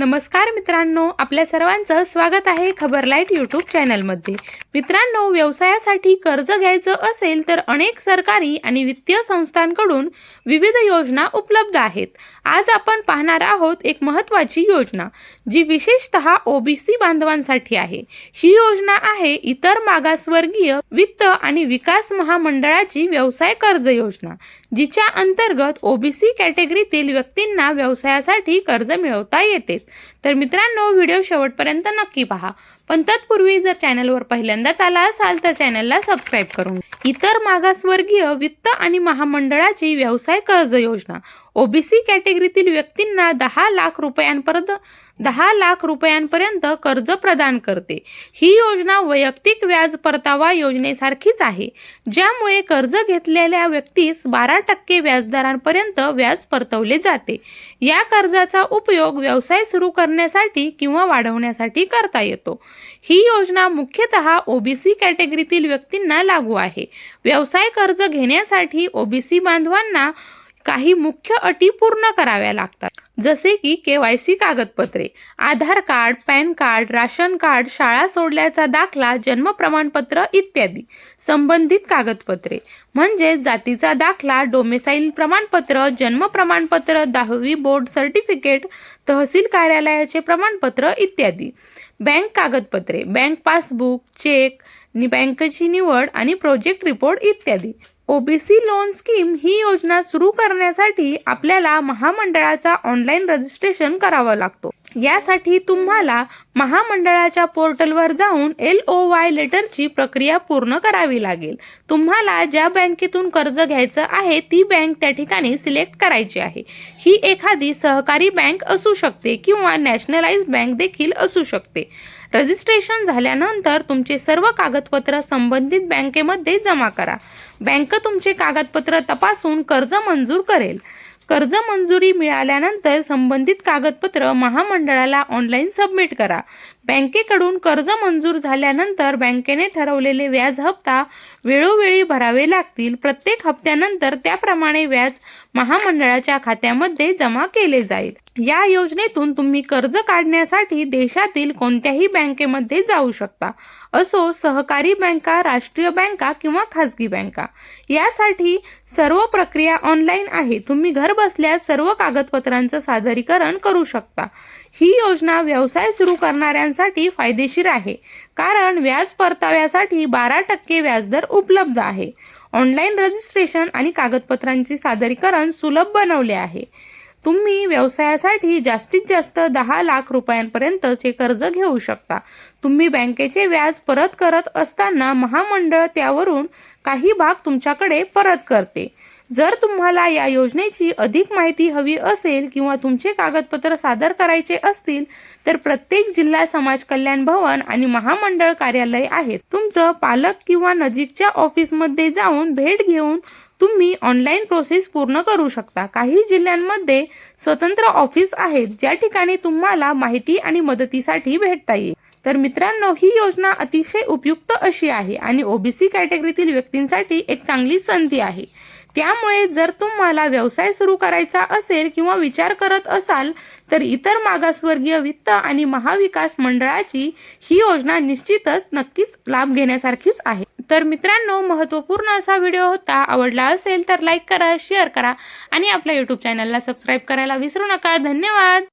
नमस्कार मित्रांनो आपल्या सर्वांचं स्वागत आहे खबर लाइट यूट्यूब चॅनलमध्ये. मित्रांनो व्यवसायासाठी कर्ज घ्यायचं असेल तर अनेक सरकारी आणि वित्तीय संस्थांकडून विविध योजना उपलब्ध आहेत. आज आपण पाहणार आहोत एक महत्त्वाची योजना जी विशेषतः ओबीसी बांधवांसाठी आहे. ही योजना आहे इतर मागासवर्गीय वित्त आणि विकास महामंडळाची व्यवसाय कर्ज योजना जिच्या अंतर्गत ओबीसी कॅटेगरीतील व्यक्तींना व्यवसायासाठी कर्ज मिळवता येते. तर मित्रांनो व्हिडिओ शेवटपर्यंत नक्की पहा. पण तत्पूर्वी जर चॅनलवर पहिल्यांदाच आला असाल तर चॅनलला सबस्क्राईब करून इतर मागासवर्गीय वित्त आणि महामंडळाची व्यवसाय कर्ज योजना. ओबीसी कॅटेगरीतील व्यक्तींना दहा लाख रुपयांपर्यंत दहा लाख रुपयांपर्यंत कर्ज प्रदान करते. ही योजना वैयक्तिक व्याज परतावा योजनेसारखीच आहे ज्यामुळे कर्ज घेतलेल्या व्यक्तीस बारा टक्के व्याजदरांपर्यंत व्याज परतवले जाते. या कर्जाचा उपयोग व्यवसाय सुरू करण्यासाठी किंवा वाढवण्यासाठी करता येतो. ही योजना मुख्यतः ओबीसी कॅटेगरीतील व्यक्तींना लागू आहे. व्यवसाय कर्ज घेण्यासाठी ओबीसी बांधवांना काही मुख्य अटी पूर्ण कराव्या लागतात. जसे की के वाय सी कागदपत्रे Aadhaar card PAN card ration card शाळा सोडल्याचा दाखला जन्म प्रमाणपत्र इत्यादी. संबंधित कागदपत्रे. म्हणजे जातीचा दाखला डोमेसाईल प्रमाणपत्र जन्म प्रमाणपत्र दहावी बोर्ड सर्टिफिकेट तहसील कार्यालयाचे प्रमाणपत्र इत्यादी. बँक कागदपत्रे बँक पासबुक चेक नि बँकेची निवड आणि प्रोजेक्ट रिपोर्ट इत्यादी. ओबीसी लोन स्कीम ही योजना सुरू करण्यासाठी आपल्याला महामंडळाचा ऑनलाईन रजिस्ट्रेशन करावा लागतो. यासाठी तुम्हाला महामंडळाच्या पोर्टलवर जाऊन एल ओ वाय लेटरची प्रक्रिया पूर्ण करावी लागेल. तुम्हाला ज्या बँकेतून कर्ज घ्यायचं आहे ती बँक त्या ठिकाणी सिलेक्ट करायची आहे. ही एखादी सहकारी बँक असू शकते किंवा नॅशनलाइज बँक देखील असू शकते. रजिस्ट्रेशन झाल्यानंतर तुमचे सर्व कागदपत्र संबंधित बँकेमध्ये जमा करा. बँक तुमचे कागदपत्र तपासून कर्ज मंजूर करेल. कर्ज मंजुरी मिळाल्यानंतर संबंधित कागदपत्र महामंडळाला ऑनलाईन सबमिट करा. बँकेकडून कर्ज मंजूर झाल्यानंतर बँकेने ठरवलेले व्याज हप्ता वेळोवेळी भरावे लागतील. प्रत्येक हप्त्यानंतर त्याप्रमाणे व्याज महामंडळाच्या खात्यामध्ये जमा केले जाईल. या योजनेतून तुम्ही कर्ज काढण्यासाठी देशातील कोणत्याही बँकेमध्ये जाऊ शकता. असो सहकारी बँका राष्ट्रीय बँका किंवा खाजगी बँका. यासाठी सर्व प्रक्रिया ऑनलाईन आहे. तुम्ही घर बसल्या सर्व कागदपत्रांचं सादरीकरण करू शकता. ही योजना व्यवसाय सुरू करणाऱ्यांसाठी फायदेशीर आहे. कारण व्याज परताव्यासाठी बारा टक्के व्याजदर उपलब्ध आहे. ऑनलाईन रजिस्ट्रेशन आणि कागदपत्रांचे सादरीकरण सुलभ बनवले आहे. तुम्ही व्यवसायासाठी जास्तीत जास्त दहा लाख रुपयांपर्यंतचे कर्ज घेऊ शकता. तुम्ही बँकेचे व्याज परत करत असताना महामंडळ त्यावरून काही भाग तुमच्याकडे परत करते. जर तुम्हाला या योजनेची अधिक माहिती हवी असेल किंवा तुमचे कागदपत्र सादर करायचे असतील तर प्रत्येक जिल्हा समाज कल्याण भवन आणि महामंडळ कार्यालय आहेत. तुमचं पालक किंवा नजीकच्या ऑफिसमध्ये जाऊन भेट घेऊन तुम्ही ऑनलाईन प्रोसेस पूर्ण करू शकता. काही जिल्ह्यांमध्ये स्वतंत्र ऑफिस आहेत ज्या ठिकाणी तुम्हाला माहिती आणि मदतीसाठी भेटता येईल. तर मित्रांनो ही योजना अतिशय उपयुक्त अशी आहे आणि ओबीसी कॅटेगरीतील व्यक्तींसाठी एक चांगली संधी आहे. त्यामुळे जर तुम्हाला व्यवसाय सुरू करायचा असेल किंवा विचार करत असाल तर इतर मागासवर्गीय वित्त आणि महाविकास मंडळाची ही योजना निश्चितच नक्कीच लाभ घेण्यासारखीच आहे. तर मित्रांनो महत्त्वपूर्ण असा व्हिडिओ होता आवडला असेल तर लाईक करा शेअर करा आणि आपल्या यूट्यूब चॅनलला सबस्क्राईब करायला विसरू नका. धन्यवाद!